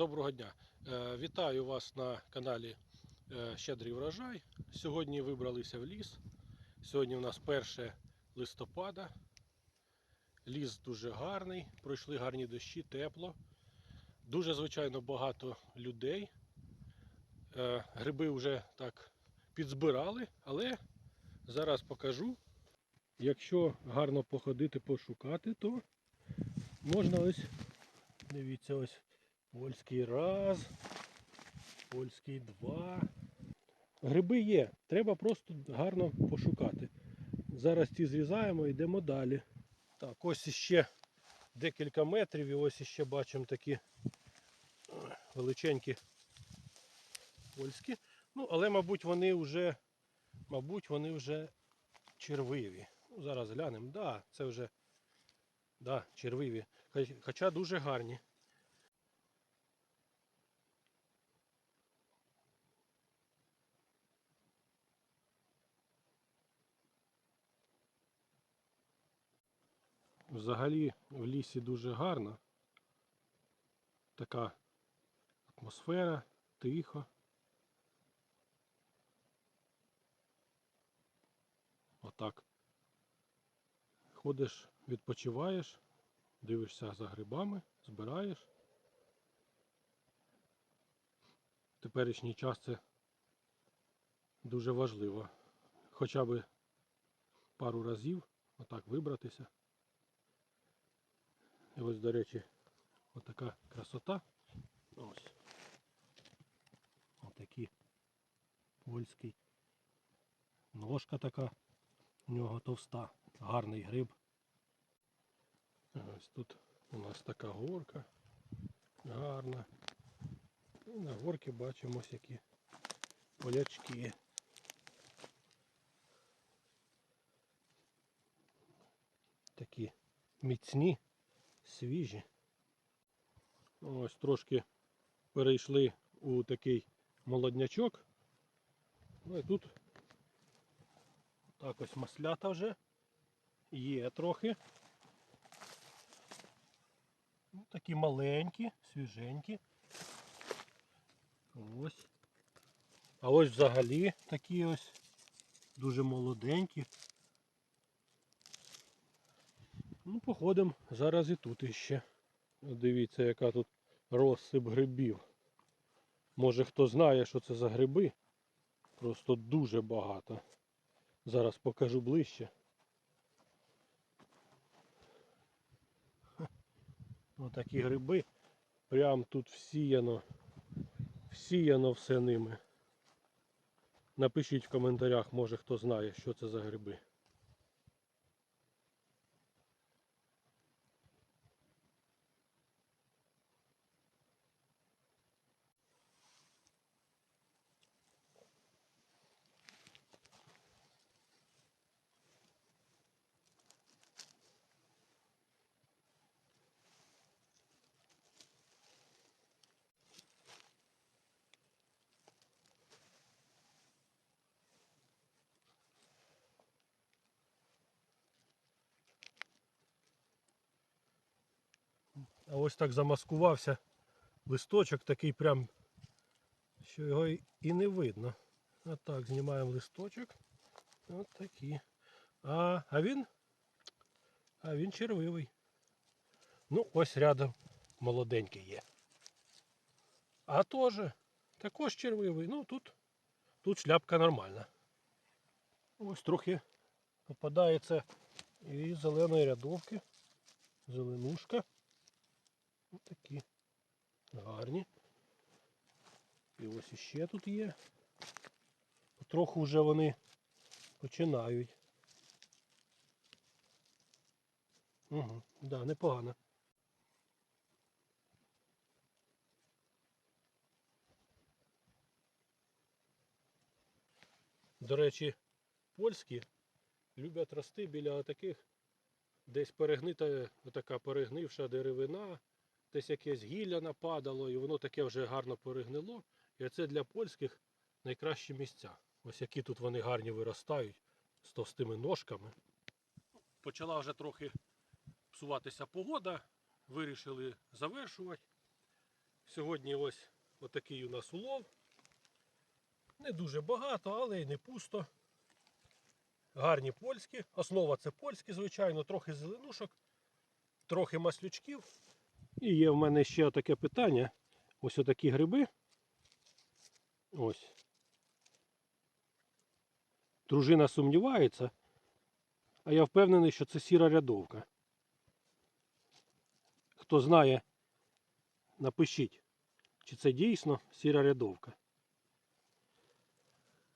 Доброго дня. Е, Вітаю вас на каналі е, Щедрий врожай. Сьогодні вибралися в ліс. Сьогодні у нас 1 листопада. Ліс дуже гарний, пройшли гарні дощі, тепло. Дуже, звичайно, багато людей. Е, Гриби вже так підзбирали, але зараз покажу. Якщо гарно походити, пошукати, то можна ось, дивіться, ось Польський раз, польський два. Гриби є, треба просто гарно пошукати. Зараз ці зрізаємо йдемо далі. Так, ось іще декілька метрів і ось іще бачимо такі величенькі польські. Ну, але, мабуть, вони вже, мабуть, вони вже червиві. Ну, зараз глянемо. Да, це вже да, червиві. Хоча дуже гарні. Взагалі в лісі дуже гарно. Така атмосфера, тихо. Отак. Ходиш, відпочиваєш, дивишся за грибами, збираєш. В теперішній час це дуже важливо. Хоча б пару разів отак вибратися. І ось, до речі, отака красота. Ось. Отакий польський. Ножка така у нього товста. Гарний гриб. Ось тут у нас така горка. Гарна. І на горці бачимо ось які полячки. Такі міцні свіжі. Ось трошки перейшли у такий молоднячок. Ну і тут так ось маслята вже є трохи. Ну, такі маленькі, свіженькі. Ось. А ось взагалі такі ось дуже молоденькі. Ну, походимо зараз і тут іще. Дивіться, яка тут розсип грибів. Може хто знає, що це за гриби. Просто дуже багато. Зараз покажу ближче. Отакі гриби. Прям тут всіяно. Всіяно все ними. Напишіть в коментарях, може хто знає, що це за гриби. А ось так замаскувався листочок такий прям, що його і не видно. От так, знімаємо листочок. От такі. А, а він? А він червивий. Ну, ось рядом молоденький є. А теж також червивий. Ну тут, тут шляпка нормальна. Ось трохи попадається і зеленої рядовки. Зеленушка. Ось такі гарні. І ось іще тут є. Потроху вже вони починають. Угу, да, непогано. До речі, польські люблять рости біля таких десь перегнита, така перегнивша деревина, десь якесь гілля нападало, і воно таке вже гарно перегнило. І це для польських найкращі місця. Ось які тут вони гарні виростають з товстими ножками. Почала вже трохи псуватися погода, вирішили завершувати. Сьогодні ось отакий у нас улов. Не дуже багато, але й не пусто. Гарні польські. Основа це польські, звичайно, трохи зеленушок, трохи маслючків. І є в мене ще таке питання. Ось отакі гриби. Ось. Дружина сумнівається, а я впевнений, що це сіра рядовка. Хто знає, напишіть, чи це дійсно сіра рядовка.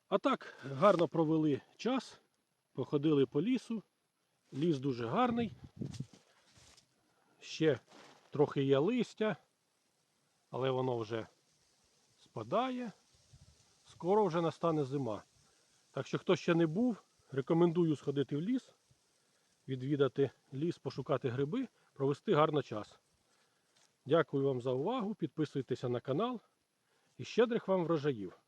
А так, гарно провели час, походили по лісу. Ліс дуже гарний. Ще трохи є листя, але воно вже спадає. Скоро вже настане зима. Так що, хто ще не був, рекомендую сходити в ліс, відвідати ліс, пошукати гриби, провести гарно час. Дякую вам за увагу. Підписуйтеся на канал і щедрих вам врожаїв!